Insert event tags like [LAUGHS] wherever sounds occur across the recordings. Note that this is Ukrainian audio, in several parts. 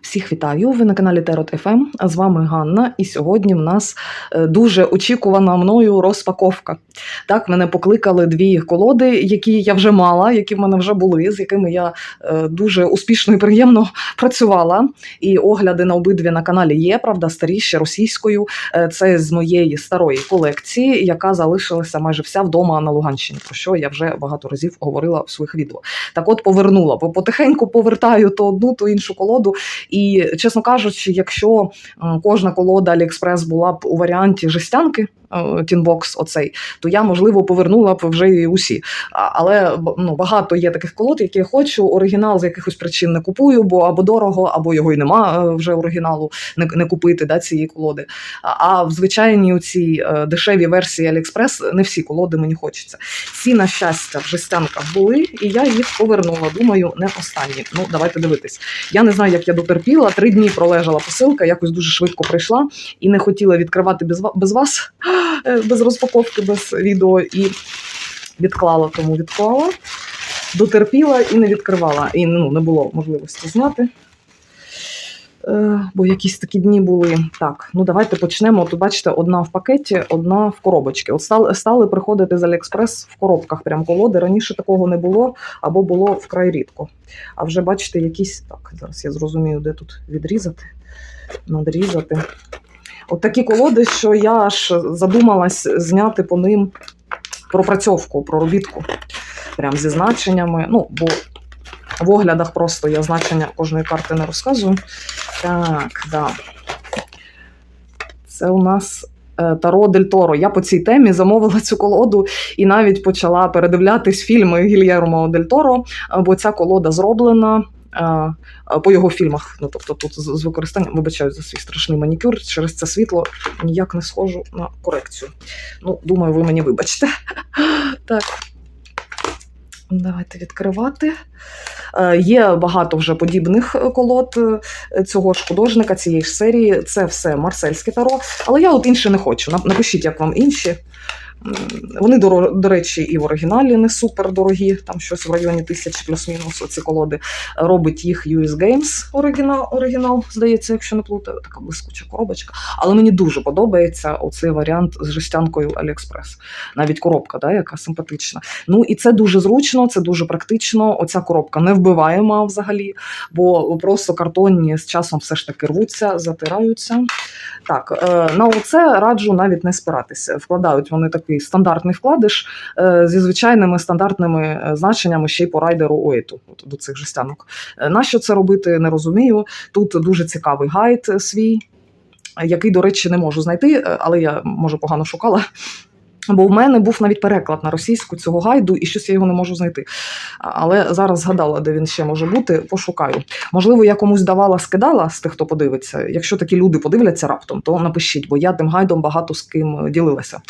Всіх вітаю! Ви на каналі Терот ФМ. А з вами Ганна. І сьогодні в нас е, дуже очікувана мною розпаковка. Так, мене покликали дві колоди, які я вже мала, які в мене вже були, з якими я е, дуже успішно і приємно працювала. І огляди на обидві на каналі є, правда, старіші російською. Е, Це з моєї старої колекції, яка залишилася майже вся вдома на Луганщині, про що я вже багато разів говорила в своїх відео. Так от повернула, бо потихеньку повертаю то одну, то іншу колоду. І чесно кажучи, якщо е, кожна колода Аліекспрес була б у варіанті жестянки. Е, Тінбокс, оцей, то я можливо повернула б вже і усі. Але ну, багато є таких колод, які я хочу. Оригінал з якихось причин не купую, бо або дорого, або його й нема е, вже оригіналу не, не купити да, цієї колоди. А, в звичайній цій дешевій версії Аліекспрес не всі колоди мені хочеться. Ці, на щастя, в жестянках були, і я їх повернула. Думаю, не останні. Ну, давайте дивитись. Я не знаю, як я дотерпіла. Три дні пролежала посилка, якось дуже швидко прийшла і не хотіла відкривати без, ва- без вас, е, [GASPS] без розпаковки, без відео. І відклала, тому відклала. Дотерпіла і не відкривала. І ну, не було можливості зняти. Е, Бо якісь такі дні були. Так, ну давайте почнемо. Тут бачите, одна в пакеті, одна в коробочці. От стали, стали приходити з Аліекспрес в коробках прям колоди. Раніше такого не було, або було вкрай рідко. А вже бачите, якісь. Так, зараз я зрозумію, де тут відрізати, надрізати. От такі колоди, що я аж задумалась зняти по ним пропрацьовку, проробітку. Прям зі значеннями. Ну, бо в оглядах просто я значення кожної карти не розказую. Так, да. Це у нас е, Таро Дель Торо. Я по цій темі замовила цю колоду і навіть почала передивлятись фільми Гільєрмо Дель Торо, бо ця колода зроблена. По його фільмах, ну тобто тут з використанням, вибачаю за свій страшний манікюр, через це світло ніяк не схожу на корекцію. Ну, думаю, ви мені вибачте. [LAUGHS] Так. Давайте відкривати. Е, Є багато вже подібних е, колод е, цього ж художника, цієї ж серії. Це все марсельське таро. Але я от інше не хочу. Напишіть, як вам інші. Вони, до, до речі, і в оригіналі не супер дорогі, там щось в районі тисячі плюс-мінус оці колоди. Робить їх US Games оригінал, оригінал, здається, якщо не плутаю, така блискуча коробочка. Але мені дуже подобається оцей варіант з жестянкою AliExpress. Навіть коробка, да, яка симпатична. Ну і це дуже зручно, це дуже практично. Оця коробка не вбиваєма взагалі, бо просто картонні з часом все ж таки рвуться, затираються. Так, е, на оце раджу навіть не спиратися. Вкладають вони такий стандартний вкладиш е, зі звичайними стандартними е, значеннями ще й по райдеру Оету до цих жестянок. Е, Нащо це робити, не розумію. Тут дуже цікавий гайд свій. Який, до речі, не можу знайти, але я може погано шукала. Бо в мене був навіть переклад на російську цього гайду, і щось я його не можу знайти. Але зараз згадала, де він ще може бути, пошукаю. Можливо, я комусь давала, скидала з тих, хто подивиться. Якщо такі люди подивляться раптом, то напишіть, бо я тим гайдом багато з ким ділилася.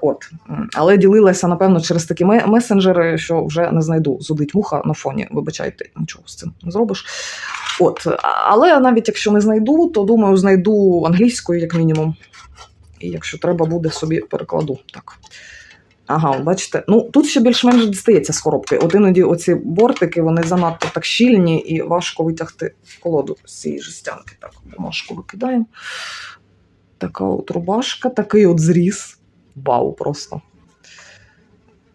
От. Але ділилася, напевно, через такі месенджери, що вже не знайду. Зудить муха на фоні. Вибачайте, нічого з цим не зробиш. От. Але навіть якщо не знайду, то думаю, знайду англійською, як мінімум. І якщо треба буде, собі перекладу. Так. Ага, бачите, ну тут ще більш-менш дістається з коробки. От іноді оці бортики вони занадто так щільні і важко витягти колоду з цієї жестянки. Так, бумажку викидаємо. Така от рубашка, такий от зріз. Вау, просто.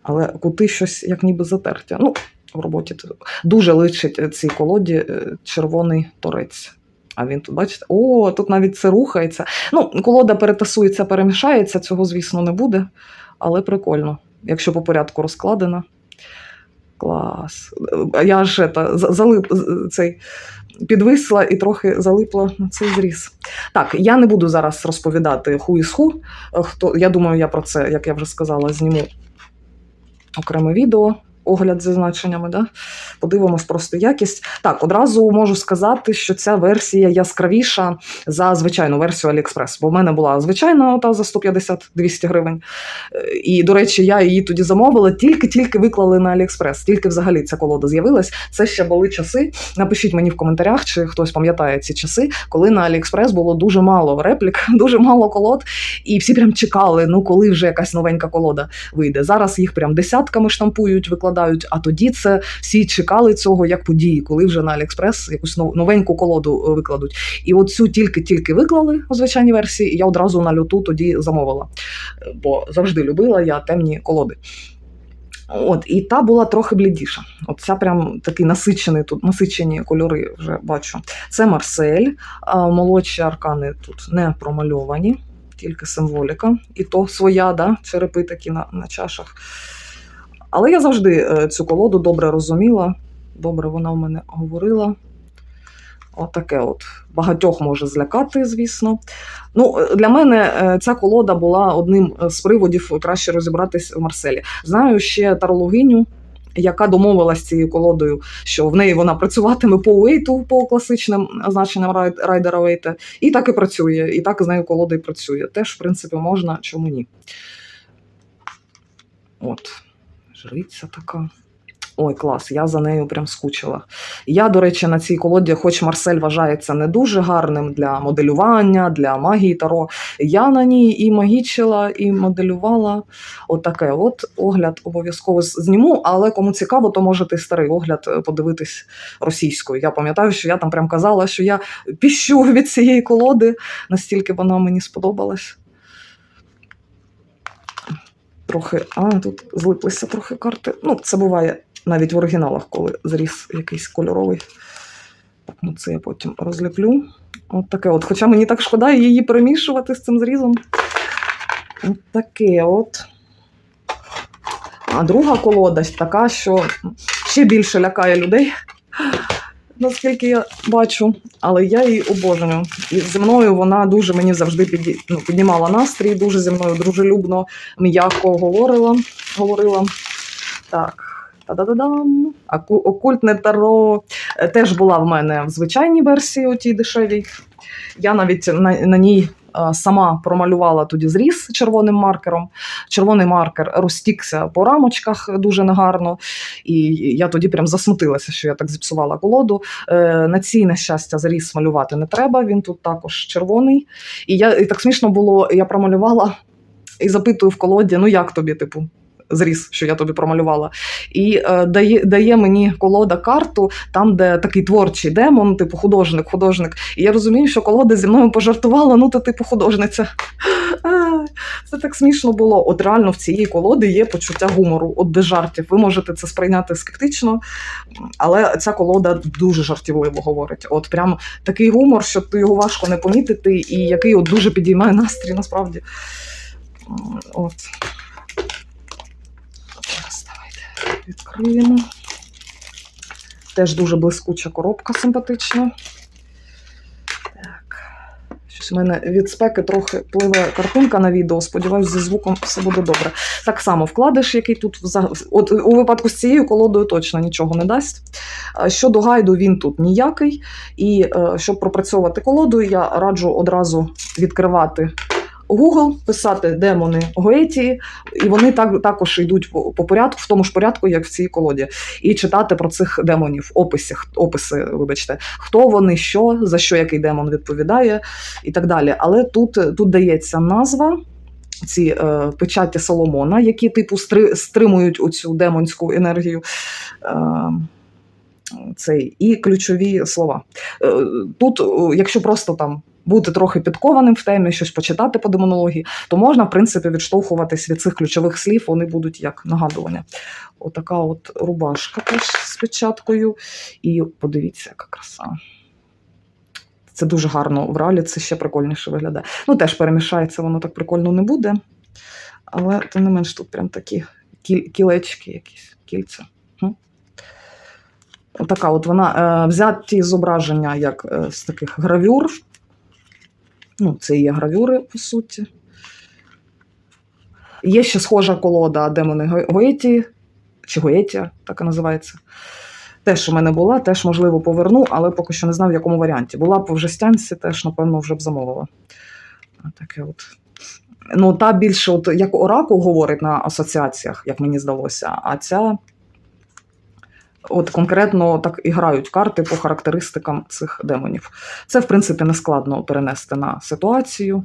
Але кути щось як ніби затерті. Ну, в роботі дуже личить цій колоді е, червоний торець. А він тут, бачите, о, тут навіть це рухається. Ну, колода перетасується, перемішається, цього, звісно, не буде, але прикольно, якщо по порядку розкладена. Клас. Я ж за- залип, цей, підвисла і трохи залипла на цей зріз. Так, я не буду зараз розповідати ху із ху. Хто, я думаю, я про це, як я вже сказала, зніму окреме відео. Огляд зі значеннями, да? подивимось просто якість. Так, одразу можу сказати, що ця версія яскравіша за звичайну версію AliExpress, бо в мене була звичайна та за 150-200 гривень. Е, І, до речі, я її тоді замовила, тільки-тільки виклали на AliExpress, тільки взагалі ця колода з'явилась. Це ще були часи. Напишіть мені в коментарях, чи хтось пам'ятає ці часи, коли на AliExpress було дуже мало реплік, [LAUGHS] дуже мало колод, і всі прям чекали, ну коли вже якась новенька колода вийде. Зараз їх прям десятками штампують, викладають випадають. А тоді це всі чекали цього як події, коли вже на Аліекспрес якусь новеньку колоду е, викладуть. І оцю тільки-тільки виклали у звичайній версії, і я одразу на люту тоді замовила. Е, Бо завжди любила я темні колоди. От, і та була трохи блідіша. От ця прям такий насичений тут, насичені кольори вже бачу. Це Марсель, а молодші аркани тут не промальовані, тільки символіка. І то своя, да, черепи такі на, на чашах. Але я завжди е, цю колоду добре розуміла, добре вона в мене говорила. Отаке от. Багатьох може злякати, звісно. Ну, е, для мене е, ця колода була одним з приводів краще розібратись в Марселі. Знаю ще тарологиню, яка домовилась з цією колодою, що в неї вона працюватиме по уейту, по класичним значенням райдера Уейта, і так і працює, і так з нею колода і працює. Теж, в принципі, можна, чому ні. От, жриця така. Ой, клас, я за нею прям скучила. Я, до речі, на цій колоді, хоч Марсель вважається не дуже гарним для моделювання, для магії Таро, я на ній і магічила, і моделювала. Отаке от огляд обов'язково зніму, але кому цікаво, то можете і старий огляд е, подивитись російською. Я пам'ятаю, що я там прям казала, що я піщу від цієї колоди, настільки вона мені сподобалась. Трохи, а тут злиплися трохи карти. Ну, це буває навіть в оригіналах, коли зріс якийсь кольоровий. Ну це я потім розліплю. От таке от. Хоча мені так шкода її перемішувати з цим зрізом. От таке от. А друга колода така, що ще більше лякає людей, наскільки я бачу, але я її обожнюю. І зі мною вона дуже мені завжди піді... ну, піднімала настрій, дуже зі мною дружелюбно, м'яко говорила. говорила. Так. Та-да-да-дам. Окультне таро е, теж була в мене в звичайній версії, у тій дешевій. Я навіть на, на ній сама промалювала тоді зріз червоним маркером. Червоний маркер розтікся по рамочках дуже негарно. І я тоді прям засмутилася, що я так зіпсувала колоду. Е, На цій, на щастя, зріз малювати не треба. Він тут також червоний. І я і так смішно було, я промалювала і запитую в колоді: ну як тобі, типу, зріз, що я тобі промалювала. І е, дає, дає мені колода карту, там, де такий творчий демон, типу художник, художник. І я розумію, що колода зі мною пожартувала, ну ти типу художниця. Це так смішно було. От реально в цієї колоди є почуття гумору, от без жартів. Ви можете це сприйняти скептично, але ця колода дуже жартівливо говорить. От прям такий гумор, що ти його важко не помітити, і який от дуже підіймає настрій, насправді. От. Зараз давайте відкриємо. Теж дуже блискуча коробка симпатична. Так. Щось у мене від спеки трохи пливе картинка на відео. Сподіваюсь, зі звуком все буде добре. Так само вкладиш, який тут От у випадку з цією колодою точно нічого не дасть. Щодо гайду, він тут ніякий. І е, щоб пропрацьовувати колоду, я раджу одразу відкривати Google, писати демони Гоеті, і вони так, також йдуть по, по порядку, в тому ж порядку, як в цій колоді, і читати про цих демонів, описи, описи, вибачте, хто вони, що, за що який демон відповідає, і так далі. Але тут, тут дається назва. Ці е, печаті Соломона, які типу стри, стримують оцю демонську енергію. Е, цей, і ключові слова. Е, Тут, якщо просто там бути трохи підкованим в темі, щось почитати по демонології, то можна, в принципі, відштовхуватись від цих ключових слів, вони будуть як нагадування. Отака от рубашка теж з печаткою. І подивіться, яка краса. Це дуже гарно в реалі, це ще прикольніше виглядає. Ну, теж перемішається, воно так прикольно не буде. Але тим не менш тут прям такі кілечки, якісь кільця. Така от вона е, взяті зображення як е, з таких гравюр. Ну, це є гравюри, по суті. Є ще схожа колода демони Го- Гоеті, чи Гоетія, так і називається. Теж у мене була, теж, можливо, поверну, але поки що не знав, в якому варіанті. Була б в жестянці, теж, напевно, вже б замовила. Таке от. Ну, та більше, от, як оракул говорить на асоціаціях, як мені здалося, а ця от конкретно так і грають карти по характеристикам цих демонів. Це, в принципі, не складно перенести на ситуацію.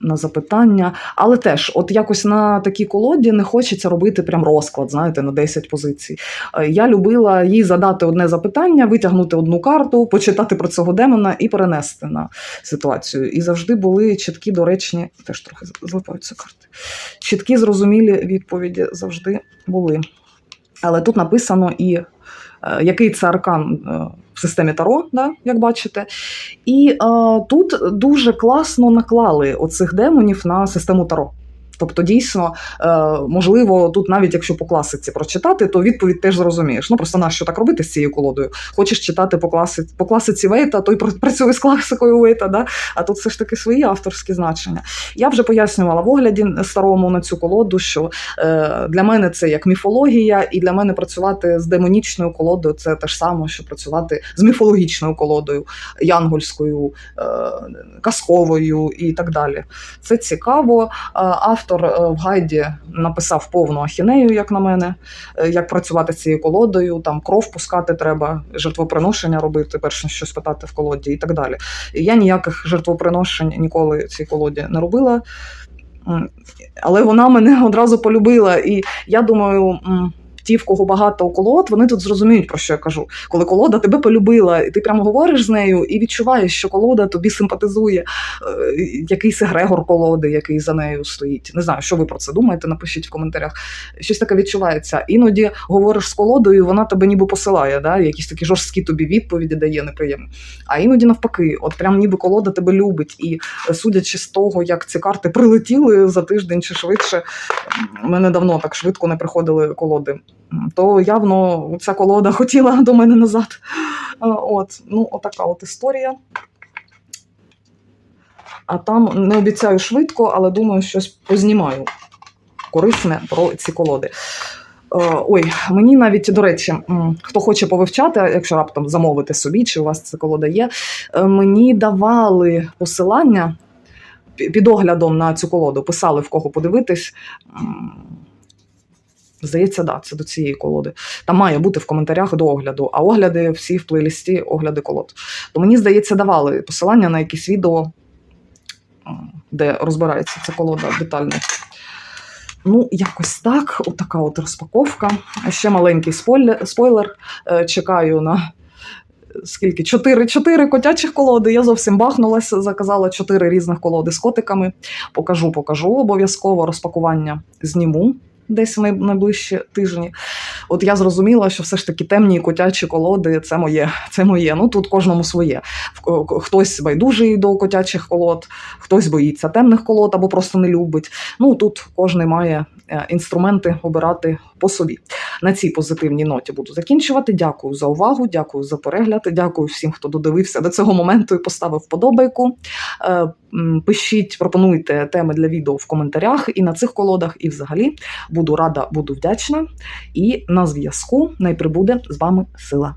на запитання. Але теж, от якось на такій колоді не хочеться робити прям розклад, знаєте, на 10 позицій. Е, Я любила їй задати одне запитання, витягнути одну карту, почитати про цього демона і перенести на ситуацію. І завжди були чіткі, доречні, теж трохи злипаються карти. Чіткі, зрозумілі відповіді завжди були. Але тут написано і е, який це аркан е, в системі Таро, да, як бачите. І е, тут дуже класно наклали оцих демонів на систему Таро. Тобто, дійсно, е, можливо, тут навіть якщо по класиці прочитати, то відповідь теж зрозумієш. Ну просто нащо так робити з цією колодою? Хочеш читати по класиці, по класиці Вейта, то й пр- працює з класикою Вейта, да? а тут все ж таки свої авторські значення. Я вже пояснювала в огляді старому на цю колоду, що е, для мене це як міфологія, і для мене працювати з демонічною колодою це те ж саме, що працювати з міфологічною колодою, янгольською, е, казковою і так далі. Це цікаво. Е, Автор е, в гайді написав повну ахінею, як на мене, е, як працювати з цією колодою, там кров пускати треба, жертвоприношення робити, перш ніж щось питати в колоді і так далі. Я ніяких жертвоприношень ніколи цій колоді не робила. Але вона мене [LAUGHS] одразу полюбила. І я думаю, ті, в кого багато колод, вони тут зрозуміють, про що я кажу. Коли колода тебе полюбила, і ти прямо говориш з нею і відчуваєш, що колода тобі симпатизує, е, якийсь егрегор колоди, який за нею стоїть. Не знаю, що ви про це думаєте, напишіть в коментарях. Щось таке відчувається. Іноді говориш з колодою, вона тебе ніби посилає, да? якісь такі жорсткі тобі відповіді дає неприємні. А іноді навпаки, от прям ніби колода тебе любить. І е, судячи з того, як ці карти прилетіли за тиждень чи швидше, м, мене давно так швидко не приходили колоди. То явно ця колода хотіла до мене назад. Е, От, ну, отака от історія. А там не обіцяю швидко, але думаю, щось познімаю корисне про ці колоди. Е, Ой, мені навіть, до речі, хто хоче повивчати, якщо раптом замовити собі, чи у вас ця колода є, е, мені давали посилання під оглядом на цю колоду, писали в кого подивитись. Здається, да, це до цієї колоди. Там має бути в коментарях до огляду, а огляди всі в плейлісті огляди колод. То мені здається, давали посилання на якісь відео, де розбирається ця колода детально. Ну, якось так, отака от розпаковка. Ще маленький спойлер. спойлер. Е, Чекаю на скільки? Чотири, чотири котячих колоди. Я зовсім бахнулася, заказала чотири різних колоди з котиками. Покажу, покажу обов'язково розпакування зніму. Десь в найближчі тижні. От я зрозуміла, що все ж таки темні котячі колоди це моє. Це моє. Ну тут кожному своє. Хтось байдужий до котячих колод, хтось боїться темних колод або просто не любить. Ну тут кожен має е, інструменти обирати по собі. На цій позитивній ноті буду закінчувати. Дякую за увагу, дякую за перегляд. Дякую всім, хто додивився до цього моменту і поставив вподобайку. Е, Пишіть, пропонуйте теми для відео в коментарях і на цих колодах, і взагалі буду рада, буду вдячна. І на зв'язку найприбуде з вами сила.